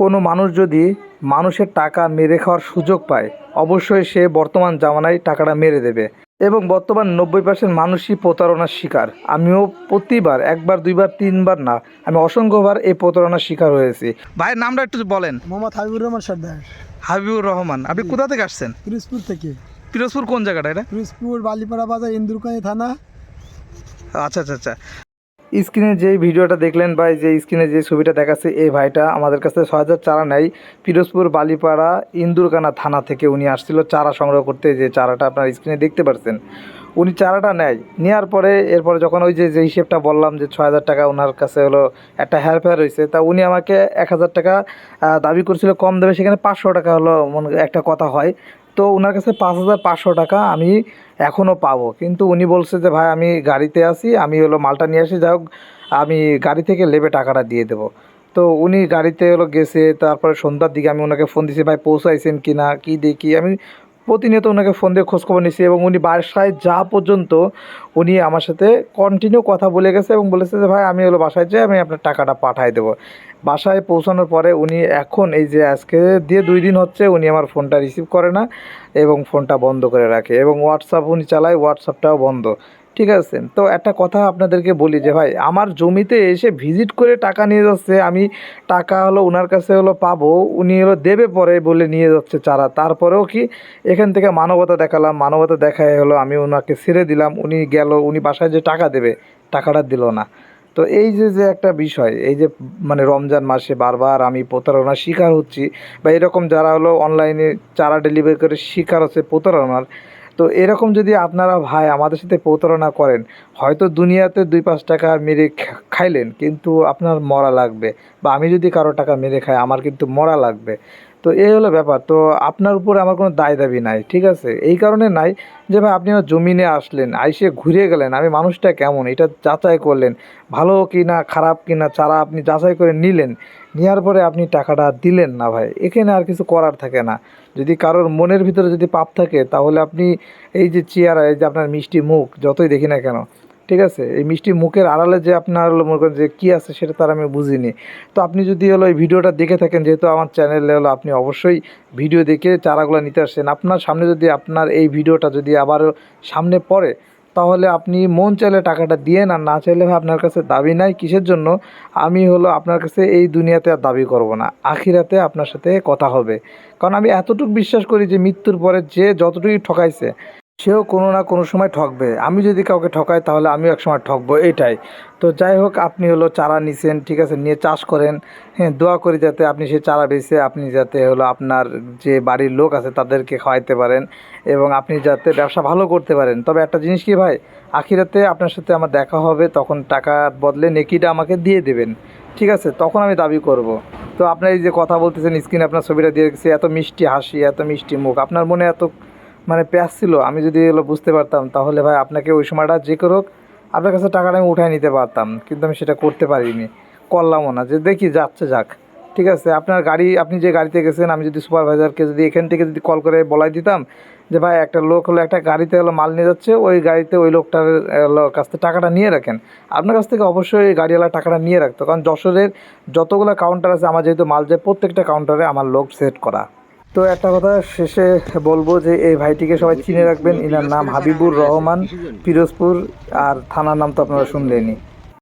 কোনো মানুষ যদি মানুষের টাকা মেরে খাওয়ার সুযোগ পায় অবশ্যই সে বর্তমান জামানায় টাকাটা মেরে দেবে। এবং বর্তমান নব্বই পার্সেন্ট মানুষই প্রতারণার শিকার। আমিও প্রতিবার একবার দুইবার তিনবার না আমি অসংখ্যবার এই প্রতারণার শিকার হয়েছি। ভাইয়ের নামটা একটু বলেন। মোহাম্মদ হাবিবুর রহমান সর্দার। হাবিবুর রহমান আপনি কোথা থেকে আসছেন? পিরোজপুর থেকে। পিরোজপুর কোন জায়গাটা এটা? পিরোজপুর বালিপাড়া বাজার ইন্দুরকানি থানা। আচ্ছা আচ্ছা আচ্ছা। স্ক্রিনে যে ভিডিওটা দেখলেন বা যে স্ক্রিনে যে ছবিটা দেখাচ্ছে এই ভাইটা আমাদের কাছে ছয় হাজার চারা নেয় পিরোজপুর বালিপাড়া ইন্দুরকানা থানা থেকে উনি আসছিল চারা সংগ্রহ করতে। যে চারাটা আপনার স্ক্রিনে দেখতে পাচ্ছেন উনি চারাটা নেয়। নেওয়ার পরে এরপরে যখন ওই যে যে হিসেবটা বললাম যে ছয় হাজার টাকা ওনার কাছে হলো একটা হেয়ার ফেয়ার হয়েছে তা উনি আমাকে এক হাজার টাকা দাবি করছিল কম দেবে সেখানে পাঁচশো টাকা হলো মনে একটা কথা হয়। তো ওনার কাছে পাঁচ হাজার পাঁচশো টাকা আমি এখনও পাবো। কিন্তু উনি বলছে যে, ভাই, আমি গাড়িতে আসি আমি হলো মালটা নিয়ে আসি, যাই হোক, আমি গাড়ি থেকে লেবে টাকাটা দিয়ে দেবো। তো উনি গাড়িতে হলো গেছে, তারপরে সন্ধ্যার দিকে আমি ওনাকে ফোন দিয়েছি ভাই, পৌঁছাইছেন কি না কী? দেখি আমি প্রতিনিয়ত ওনাকে ফোন দিয়ে খোঁজখবর নিয়েছি এবং উনি বাসায় যা পর্যন্ত উনি আমার সাথে কন্টিনিউ কথা বলে গেছে এবং বলেছে যে, ভাই, আমি হলো বাসায় যাই আমি আপনার টাকাটা পাঠাই দেবো। বাসায় পৌঁছানোর পরে উনি এখন এই যে আজকে দিয়ে দুই দিন হচ্ছে উনি আমার ফোনটা রিসিভ করে না এবং ফোনটা বন্ধ করে রাখে এবং হোয়াটসঅ্যাপ উনি চালায় হোয়াটসঅ্যাপটাও বন্ধ। ঠিক আছে। তো একটা কথা আপনাদেরকে বলি যে, ভাই, আমার জমিতে এসে ভিজিট করে টাকা নিয়ে যাচ্ছে। আমি টাকা হলো ওনার কাছে হলো পাবো, উনি হলো দেবে পরে বলে নিয়ে যাচ্ছে চারা। তারপরেও কি এখান থেকে মানবতা দেখালাম, মানবতা দেখায় হলো আমি ওনাকে ছেড়ে দিলাম, উনি গেল, উনি বাসায় যে টাকা দেবে, টাকাটা দিল না। তো এই যে যে একটা বিষয়, এই যে মানে রমজান মাসে বারবার আমি প্রতারণার শিকার হচ্ছি, বা এরকম যারা হলো অনলাইনে চারা ডেলিভারি করে শিকার হচ্ছে প্রতারণার তো এরকম যদি আপনারা ভাই আমাদের সাথে প্রতারণা করেন, হয়তো দুনিয়াতে দুই পাঁচ টাকা মেরে খাইলেন, কিন্তু আপনার মরা লাগবে। বা আমি যদি কারও টাকা মেরে খাই, আমার কিন্তু মরা লাগবে। তো এই হলো ব্যাপার। তো আপনার উপরে আমার কোনো দায় দাবি নাই, ঠিক আছে? এই কারণে নাই যে, ভাই, আপনি আমার জমিনে আসলেন, আইসে ঘুরে গেলেন, আমি মানুষটা কেমন? এটা যাচাই করলেন, ভালো কি না খারাপ কি না চারা আপনি যাচাই করে নিলেন, নেওয়ার পরে আপনি টাকাটা দিলেন না, ভাই। এখানে আর কিছু করার থাকে না। যদি কারোর মনের ভিতরে যদি পাপ থাকে, তাহলে আপনি এই যে চেয়ার, এই যে আপনার মিষ্টি মুখ, যতই দেখি না কেন ঠিক আছে? এই মিষ্টি মুখের আড়ালে যে আপনার হলো মনে করেন যে কী আছে সেটা তার আমি বুঝিনি। তো আপনি যদি হলো এই ভিডিওটা দেখে থাকেন, যেহেতু আমার চ্যানেলে হলো আপনি অবশ্যই ভিডিও দেখে চারাগুলো নিতে আসছেন আপনার সামনে যদি আপনার এই ভিডিওটা যদি আবার সামনে পড়ে, তাহলে আপনি মন চাইলে টাকাটা দিয়েন আর না চাইলে আপনার কাছে দাবি নাই কিসের জন্য, আমি হলো আপনার কাছে এই দুনিয়াতে আর দাবি করব না। আখিরাতে আপনার সাথে কথা হবে। কারণ আমি এতটুকু বিশ্বাস করি যে মৃত্যুর পরে যে যতটুকুই ঠকাইছে সেও কোনো না কোনো সময় ঠকবে। আমি যদি কাউকে ঠকাই, তাহলে আমিও এক সময় ঠকবো, এটাই। তো যাই হোক, আপনি হলো চারা নিছেন, ঠিক আছে, নিয়ে চাষ করেন। হ্যাঁ দোয়া করি যাতে আপনি সেই চারা বেছে, আপনি যাতে হলো আপনার যে বাড়ির লোক আছে, তাদেরকে খাওয়াইতে পারেন এবং আপনি যাতে ব্যবসা ভালো করতে পারেন। তবে একটা জিনিস কি ভাই, আখিরাতে আপনার সাথে আমার দেখা হবে, তখন টাকার বদলে নেকিটা আমাকে দিয়ে দেবেন, ঠিক আছে? তখন আমি দাবি করব। তো আপনার এই যে কথা বলতেছেন, স্ক্রিনে আপনার ছবিটা দিয়ে রেখেছি, এত মিষ্টি হাসি, এত মিষ্টি মুখ, আপনার মনে এত মানে প্যাস ছিল, আমি যদি এগুলো বুঝতে পারতাম, তাহলে ভাই আপনাকে ওই সময়টা যে করুক আপনার কাছে টাকাটা আমি উঠায় নিতে পারতাম, কিন্তু আমি সেটা করতে পারিনি, করলামও না। যে দেখি, যাচ্ছে যাক। ঠিক আছে, আপনার গাড়ি, আপনি যে গাড়িতে গেছেন, আমি যদি সুপারভাইজারকে যদি এখান থেকে যদি কল করে বলাই দিতাম, যে ভাই একটা লোক হলো, একটা গাড়িতে হলো মাল নিয়ে যাচ্ছে, ওই গাড়িতে ওই লোকটার কাছ থেকে টাকাটা নিয়ে রাখেন। আপনার কাছ থেকে অবশ্যই গাড়িওয়ালা টাকাটা নিয়ে রাখতো, কারণ যশোরের যতগুলো কাউন্টার আছে, আমার যেহেতু মাল যায়, প্রত্যেকটা কাউন্টারে আমার লোক সেট করা। তো একটা কথা শেষে বলব যে এই ভাইটিকে সবাই চিনে রাখবেন। এনার নাম হাবিবুর রহমান, পিরোজপুর, আর থানার নাম তো আপনারা শুনলেনই।